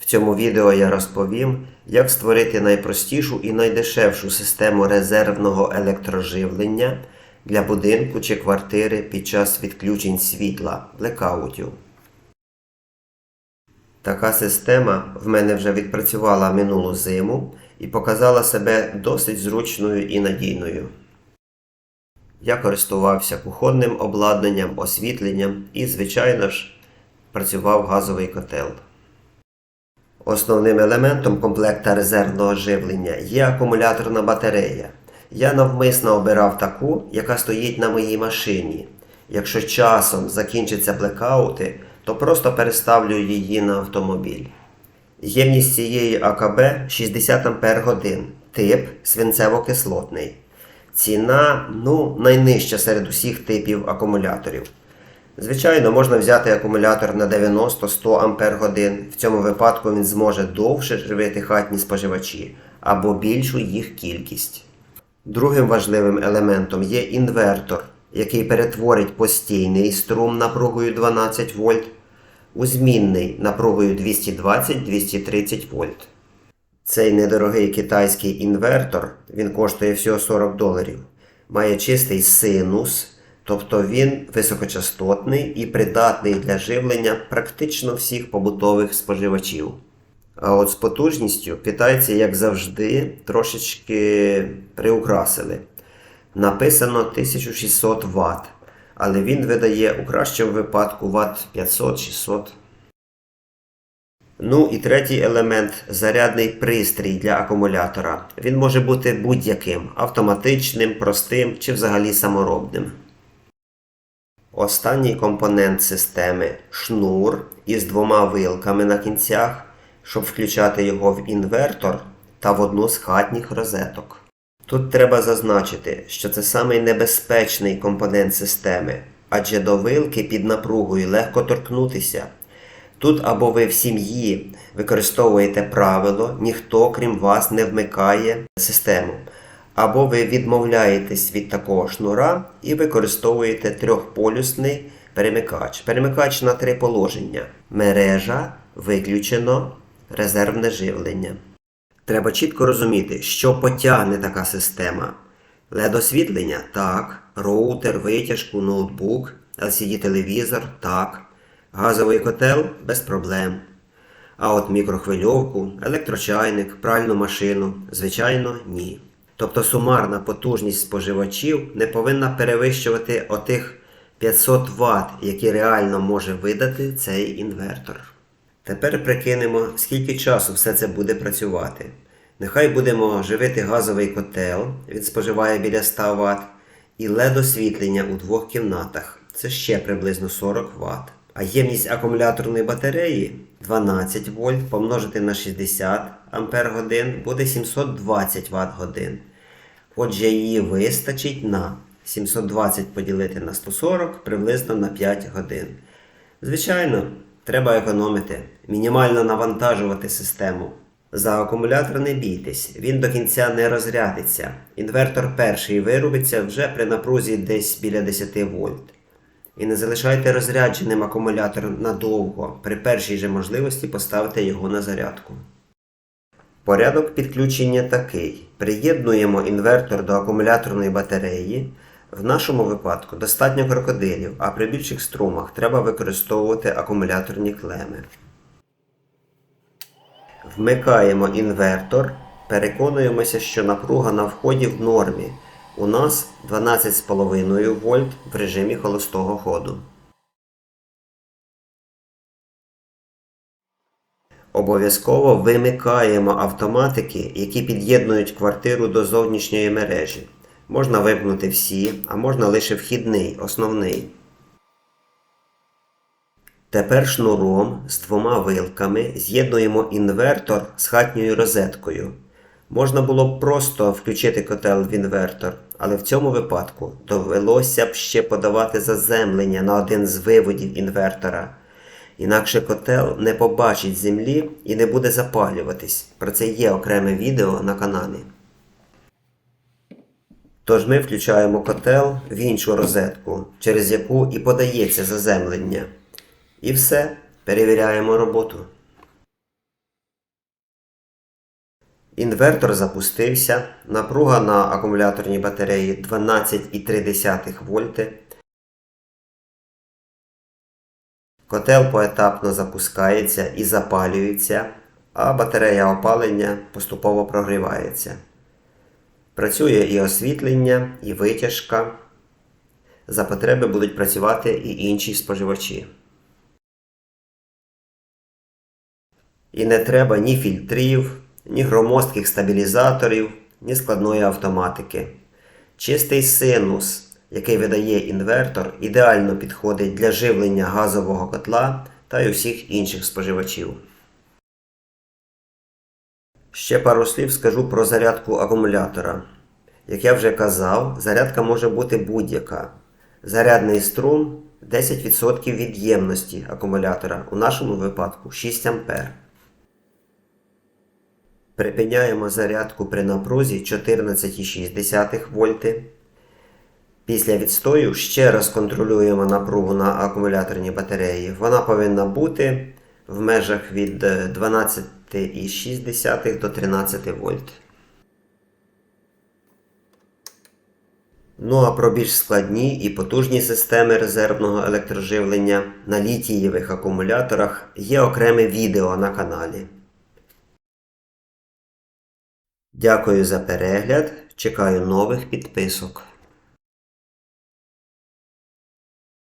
В цьому відео я розповім, як створити найпростішу і найдешевшу систему резервного електроживлення для будинку чи квартири під час відключень світла блекаутів. Така система в мене вже відпрацювала минулу зиму і показала себе досить зручною і надійною. Я користувався кухонним обладнанням, освітленням і, звичайно ж, працював газовий котел. Основним елементом комплекта резервного живлення є акумуляторна батарея. Я навмисно обирав таку, яка стоїть на моїй машині. Якщо часом закінчаться блекаути, то просто переставлю її на автомобіль. Ємність цієї АКБ 60 Ампер годин, тип свинцево-кислотний. Ціна ну, найнижча серед усіх типів акумуляторів. Звичайно, можна взяти акумулятор на 90-100 Ампер годин. В цьому випадку він зможе довше живити хатні споживачі або більшу їх кількість. Другим важливим елементом є інвертор, який перетворить постійний струм напругою 12 вольт у змінний напругою 220-230 вольт. Цей недорогий китайський інвертор, він коштує всього 40 доларів, має чистий синус, тобто він високочастотний і придатний для живлення практично всіх побутових споживачів. А от з потужністю китайці, як завжди, трошечки приукрасили. Написано 1600 Вт, але він видає у кращому випадку Вт 500-600. Ну і третій елемент зарядний пристрій для акумулятора. Він може бути будь-яким автоматичним, простим чи взагалі саморобним. Останній компонент системи шнур із двома вилками на кінцях, щоб включати його в інвертор та в одну з хатніх розеток. Тут треба зазначити, що це самий небезпечний компонент системи, адже до вилки під напругою легко торкнутися. Тут або ви в сім'ї використовуєте правило, ніхто крім вас не вмикає систему, або ви відмовляєтесь від такого шнура і використовуєте трьохполюсний перемикач. Перемикач на три положення. Мережа, виключено, резервне живлення. Треба чітко розуміти, що потягне така система. LED-освітлення так, роутер, витяжку, ноутбук, LCD-телевізор так, газовий котел без проблем. А от мікрохвильовку, електрочайник, пральну машину, звичайно, ні. Тобто сумарна потужність споживачів не повинна перевищувати отих 500 Вт, які реально може видати цей інвертор. Тепер прикинемо, скільки часу все це буде працювати. Нехай будемо живити газовий котел, він споживає біля 100 Вт, і LED-освітлення у двох кімнатах. Це ще приблизно 40 Вт. А ємність акумуляторної батареї 12 вольт помножити на 60 Ампер годин буде 720 Вт годин. Отже, її вистачить на 720 поділити на 140 приблизно на 5 годин. Звичайно, треба економити, мінімально навантажувати систему. За акумулятор не бійтесь, він до кінця не розрядиться. Інвертор перший вирубиться вже при напрузі десь біля 10 вольт. І не залишайте розрядженим акумулятор надовго. При першій же можливості поставте його на зарядку. Порядок підключення такий: приєднуємо інвертор до акумуляторної батареї. В нашому випадку достатньо крокодилів, а при більших струмах треба використовувати акумуляторні клеми. Вмикаємо інвертор, переконуємося, що напруга на вході в нормі. У нас 12,5 вольт в режимі холостого ходу. Обов'язково вимикаємо автоматики, які під'єднують квартиру до зовнішньої мережі. Можна вимкнути всі, а можна лише вхідний, основний. Тепер шнуром з двома вилками з'єднуємо інвертор з хатньою розеткою. Можна було б просто включити котел в інвертор, але в цьому випадку довелося б ще подавати заземлення на один з виводів інвертора. Інакше котел не побачить землі і не буде запалюватись. Про це є окреме відео на каналі. Тож ми включаємо котел в іншу розетку, через яку і подається заземлення. І все, перевіряємо роботу. Інвертор запустився. Напруга на акумуляторній батареї 12,3 вольти. Котел поетапно запускається і запалюється, а батарея опалення поступово прогрівається. Працює і освітлення, і витяжка. За потреби будуть працювати і інші споживачі. І не треба ні фільтрів, ні громоздких стабілізаторів, ні складної автоматики. Чистий синус, який видає інвертор, ідеально підходить для живлення газового котла та й усіх інших споживачів. Ще пару слів скажу про зарядку акумулятора. Як я вже казав, зарядка може бути будь-яка. Зарядний струм 10% від ємності акумулятора, у нашому випадку 6 А. Припиняємо зарядку при напрузі 14,6 вольти. Після відстою ще раз контролюємо напругу на акумуляторній батареї. Вона повинна бути в межах від е, 12,6 до 13 вольт. Ну а про більш складні і потужні системи резервного електроживлення на літієвих акумуляторах є окреме відео на каналі. Дякую за перегляд. Чекаю нових підписок.